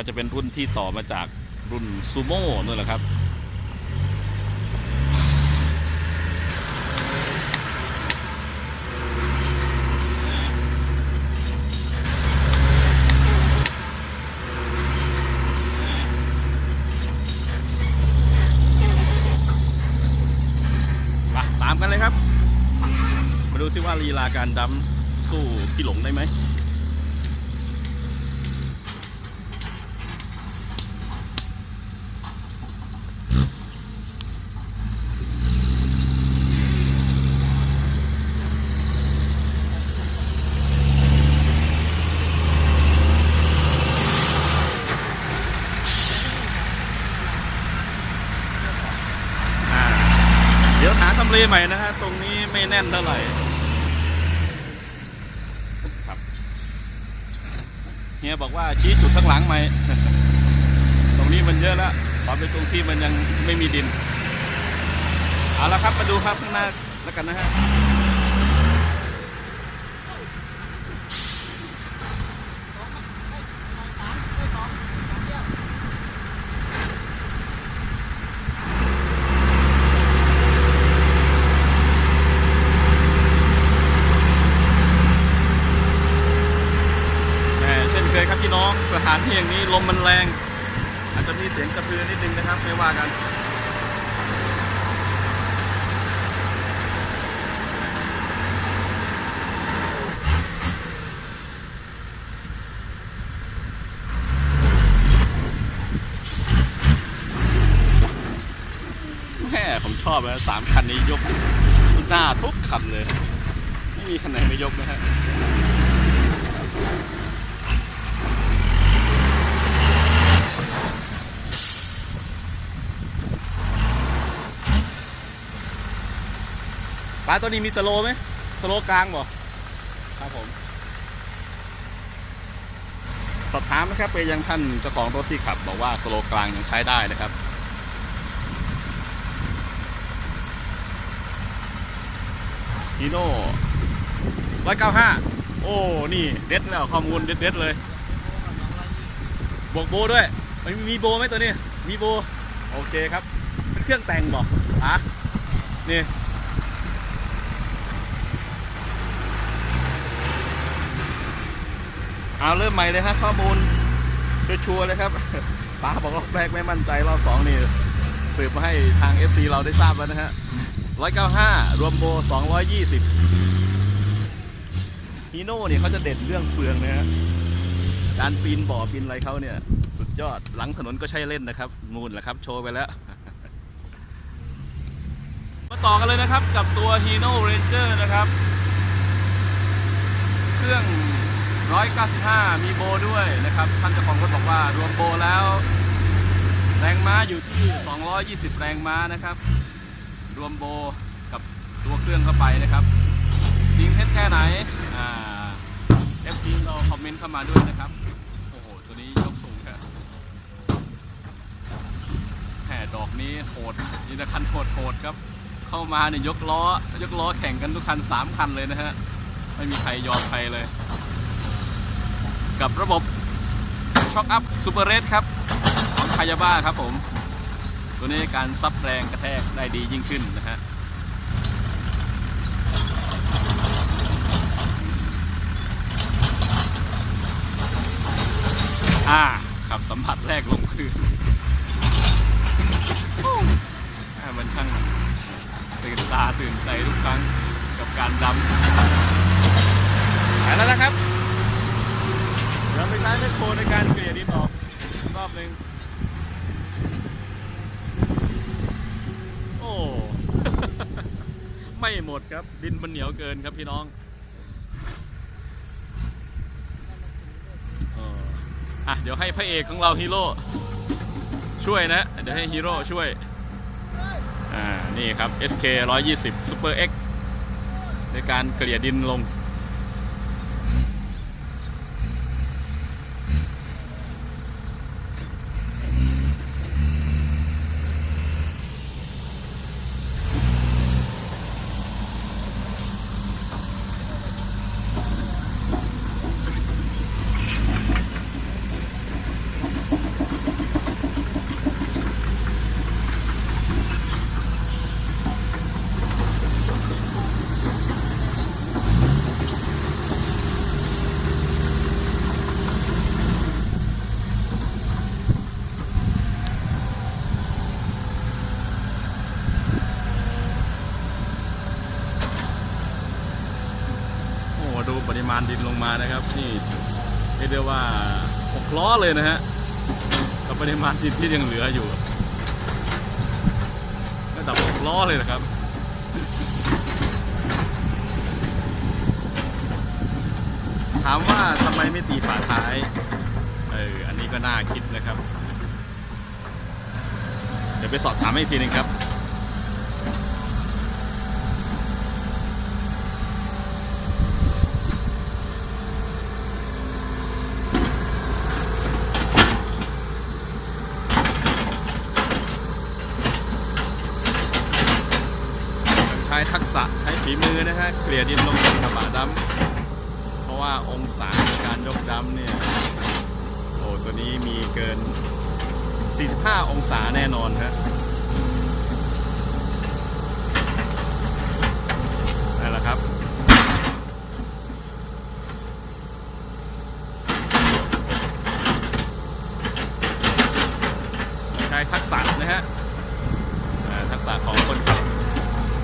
ก็จะเป็นรุ่นที่ต่อมาจากรุ่นซูโม่นั่นแหละครับ มาตามกันเลยครับ มาดูซิว่าลีลาการดำสู้พี่หลงได้ไหม หาทำเลใหม่นะฮะ ตรงนี้ไม่แน่นเท่าไหร่ครับเฮียบอกว่าชี้จุดข้างหลังไหม ตรงนี้มันเยอะแล้วขอเป็นตรงที่มันยังไม่มีดิน เอาละครับมาดูครับข้างหน้าแล้วกันนะฮะ แหม่เช่นเคยครับพี่น้องสถาน ที่อย่างนี้ลมมันแรง อาจจะมีเสียงกระพือนิดนึงนะครับไม่ว่ากันแม่ผมชอบนะสามคันนี้ยกหน้าทุกคันเลย ไม่มีคันไหนไม่ยกนะฮะ ปลาตัวนี้มีสโลว์ไหมสโลว์กลางบ่ครับผมสอบถามนะครับไปยังท่านเจ้าของรถที่ขับ บอกว่าสโลว์กลางยังใช้ได้นะครับฮีโน่ร้อยเก้าห้าโอ้ นี่ เด็ดแล้วข้อมูลเด็ดๆเลย บวกโบด้วยเอ้ยมีโบไหมตัวนี้ มีโบ โอเคครับ เป็นเครื่องแต่งบอกอะนี่ เอาเริ่มใหม่เลยฮะข้อมูลชัวร์เลยครับป้าบอกรอบแรกไม่มั่นใจรอบสองนี่สืบมาให้ทาง FC เราได้ทราบแล้วนะฮะ195 รวมโบ 220ฮีโน่เนี่ยเขาจะเด่นเรื่องเฟืองนะฮะการปีนบ่อปีนอะไรเขาเนี่ย สุดยอดหลังถนนก็ใช้เล่นนะครับมูลแหละครับ โชว์ไปแล้ว มาต่อกันเลยนะครับกับตัว Hino Ranger นะครับ เครื่อง 195 มีโบด้วยนะครับท่านเจ้าของรถบอกว่ารวมโบแล้ว แรงม้าอยู่ที่ 220 แรงม้านะครับ รวมโบกับตัวเครื่องเข้าไปนะครับจริงเท็จแค่ไหนอ่า FC เราคอมเมนต์เข้ามาด้วยนะครับ โอ้โห ตัวนี้ยกสูงครับแหมดอกนี้โหดนี่นะคันโหดโหดครับ เข้ามาเนี่ยยกล้อยกล้อแข่งกันทุกคัน 3 คันเลยนะฮะ ไม่มีใครยอมใครเลย กับระบบช็อคอัพซูเปอร์เรสครับ ของคายาบ้าครับผม ตัวนี้การซับแรงกระแทกได้ดียิ่งขึ้นนะฮะอ่าขับสัมผัสแรกลงพื้นมันช่างตื่นตาตื่นใจทุกครั้งกับการดำไปแล้วนะครับ แมคโครในการเกลี่ยดินออกอีกรอบหนึ่งโอ้ ไม่หมดครับ ดินมันเหนียวเกินครับพี่น้องเอออะเดี๋ยวให้พระเอกของเราฮีโร่ช่วยนะ เดี๋ยวให้ฮีโร่ช่วย อ่า นี่ครับ SK 120 Super X ในการเกลี่ยดินลง ปริมาณดินลงมานะครับ นี่เรียกได้ว่าหกล้อเลยนะฮะกับปริมาณดินที่ยังเหลืออยู่ระดับหกล้อเลยนะครับถามว่าทำไมไม่ตีฝาท้าย เออ อันนี้ก็น่าคิดนะครับ เดี๋ยวไปสอบถามให้อีกทีหนึงครับ ใช้ทักษะใช้ฝีมือนะฮะ เกลี่ยดินลงบนกระบะดำเพราะว่าองศาในการยกดำเนี่ยโอ้ตัวนี้มีเกิน 45 องศาแน่นอนฮะนั่นแหละครับ ใช้ทักษะนะฮะอ่าทักษะของคนขับ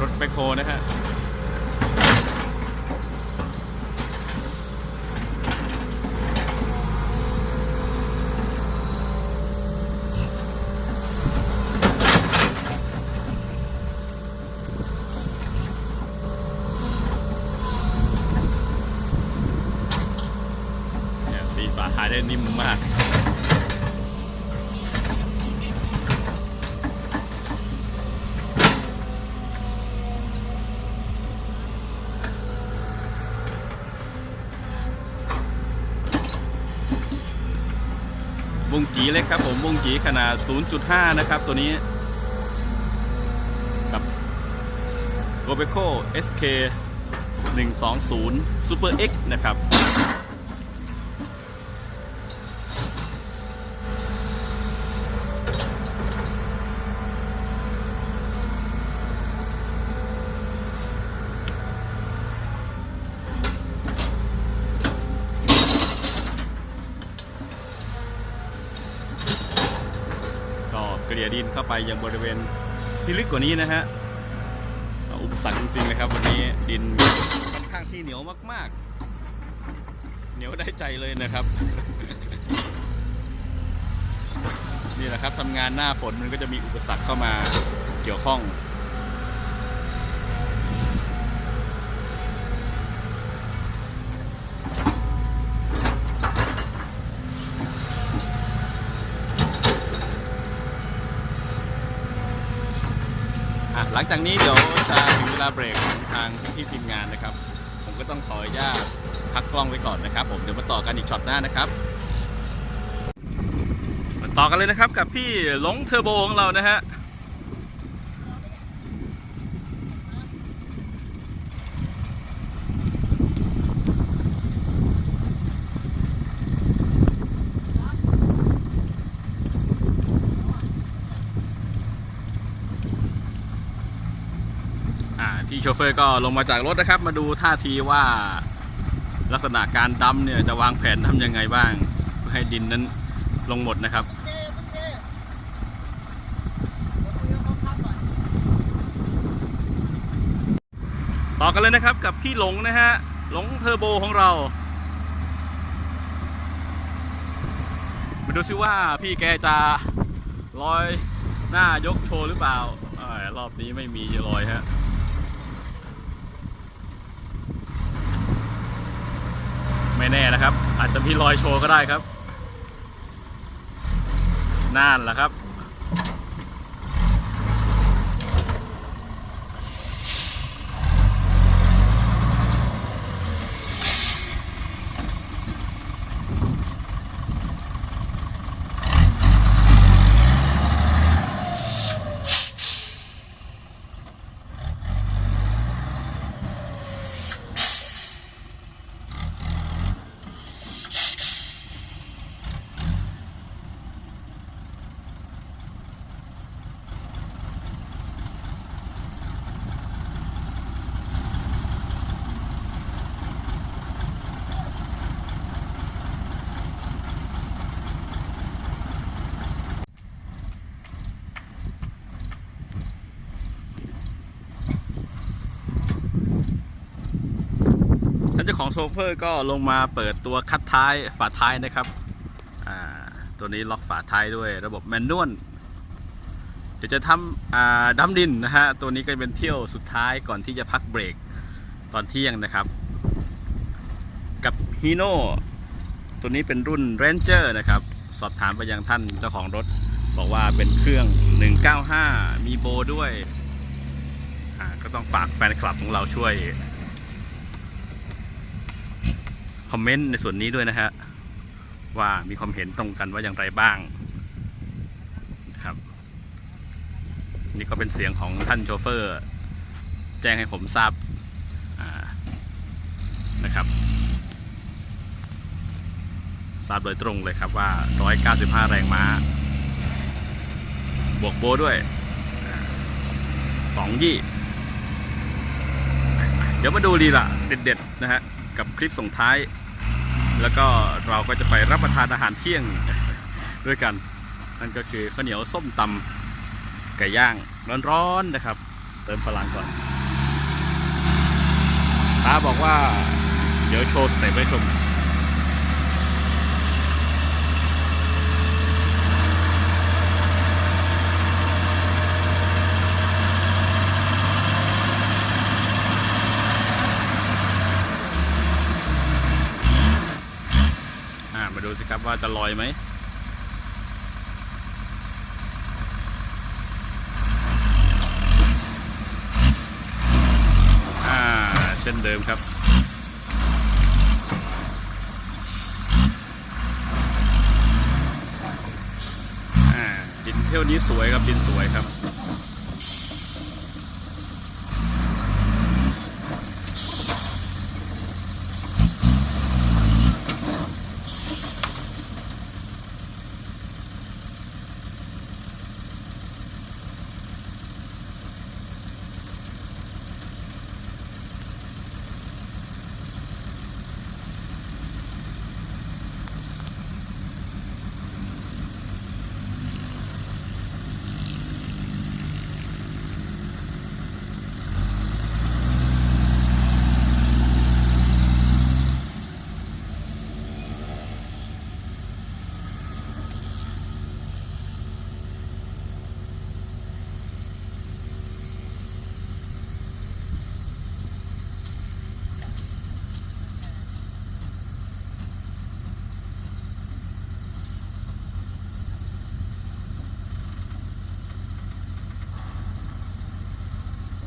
รถแบคโฮนะฮะ เนี่ยตีฝาท้ายได้นิ่ มากวงกีเล็กครับผมวงกีขนาด 0.5 นะครับ ตัวนี้ กับ g o b e c o SK 120 Super X นะครับ ลี่ยดินเข้าไปยังบริเวณที่ลึกกว่านี้นะฮะอุปสรรคจริงๆนะครับ วันนี้ดินค่อนข้างที่เหนียวมากๆ เหนียวได้ใจเลยนะครับ นี่แหละครับทำงานหน้าฝนมันก็จะมีอุปสรรคเข้ามาเกี่ยวข้อง อะหลังจากนี้เดี๋ยวจะถึงเวลาเบรกของทางที่ทีมงานนะครับ ผมก็ต้องขออนุญาตพักกล้องไว้ก่อนนะครับ ผมเดี๋ยวมาต่อกันอีกช็อตหน้านะครับมาต่อกันเลยนะครับกับพี่หลงเทอร์โบของเรานะฮะ โชเฟอร์ก็ลงมาจากรถนะครับ มาดูท่าทีว่าลักษณะการดำเนี่ยจะวางแผนทำยังไงบ้าง เพื่อให้ดินนั้นลงหมดนะครับต่อกันเลยนะครับกับพี่หลงนะฮะหลงเทอร์โบของเรา มาดูซิว่าพี่แกจะลอยหน้ายกโชว์หรือเปล่าอรอบนี้ไม่มีลอยฮะ ไม่แน่นะครับ อาจจะมีรอยโชว์ก็ได้ครับนั่นแหละครับ ของโชเฟอร์ก็ลงมาเปิดตัวคัดท้ายฝาท้ายนะครับ ตัวนี้ล็อกฝาท้ายด้วยระบบแมนนวลเดี๋ยวจะทำอ่าดัมดินนะฮะ ตัวนี้ก็เป็นเที่ยวสุดท้ายก่อนที่จะพักเบรกตอนเที่ยงนะครับ กับฮีโน่ตัวนี้เป็นรุ่น Ranger นะครับ สอบถามไปยังท่านเจ้าของรถ บอกว่าเป็นเครื่อง 195 มีโบด้วย ก็ต้องฝากแฟนคลับของเราช่วย คอมเมนต์ในส่วนนี้ด้วยนะฮะว่ามีความเห็นตรงกันว่าอย่างไรบ้างครับ นี่ก็เป็นเสียงของท่านโชเฟอร์ แจ้งให้ผมทราบนะครับทราบโดยตรงเลยครับว่า 195 แรงม้า บวกโบด้วยอ่าสองยี่ เดี๋ยวมาดูลีละเด็ดๆ นะฮะ กับคลิปส่งท้าย แล้วก็เราก็จะไปรับประทานอาหารเที่ยงด้วยกัน นั่นก็คือข้าวเหนียวส้มตำไก่ย่างร้อนๆนะครับ เติมพลังก่อนตาบอกว่าเดี๋ยวโชว์สเต็ปให้ชม อ่ ครับ ว่าจะลอยไหมอาเช่นเดิมครับอาดินเที่ยวนี้สวยครับ ดินสวยครับ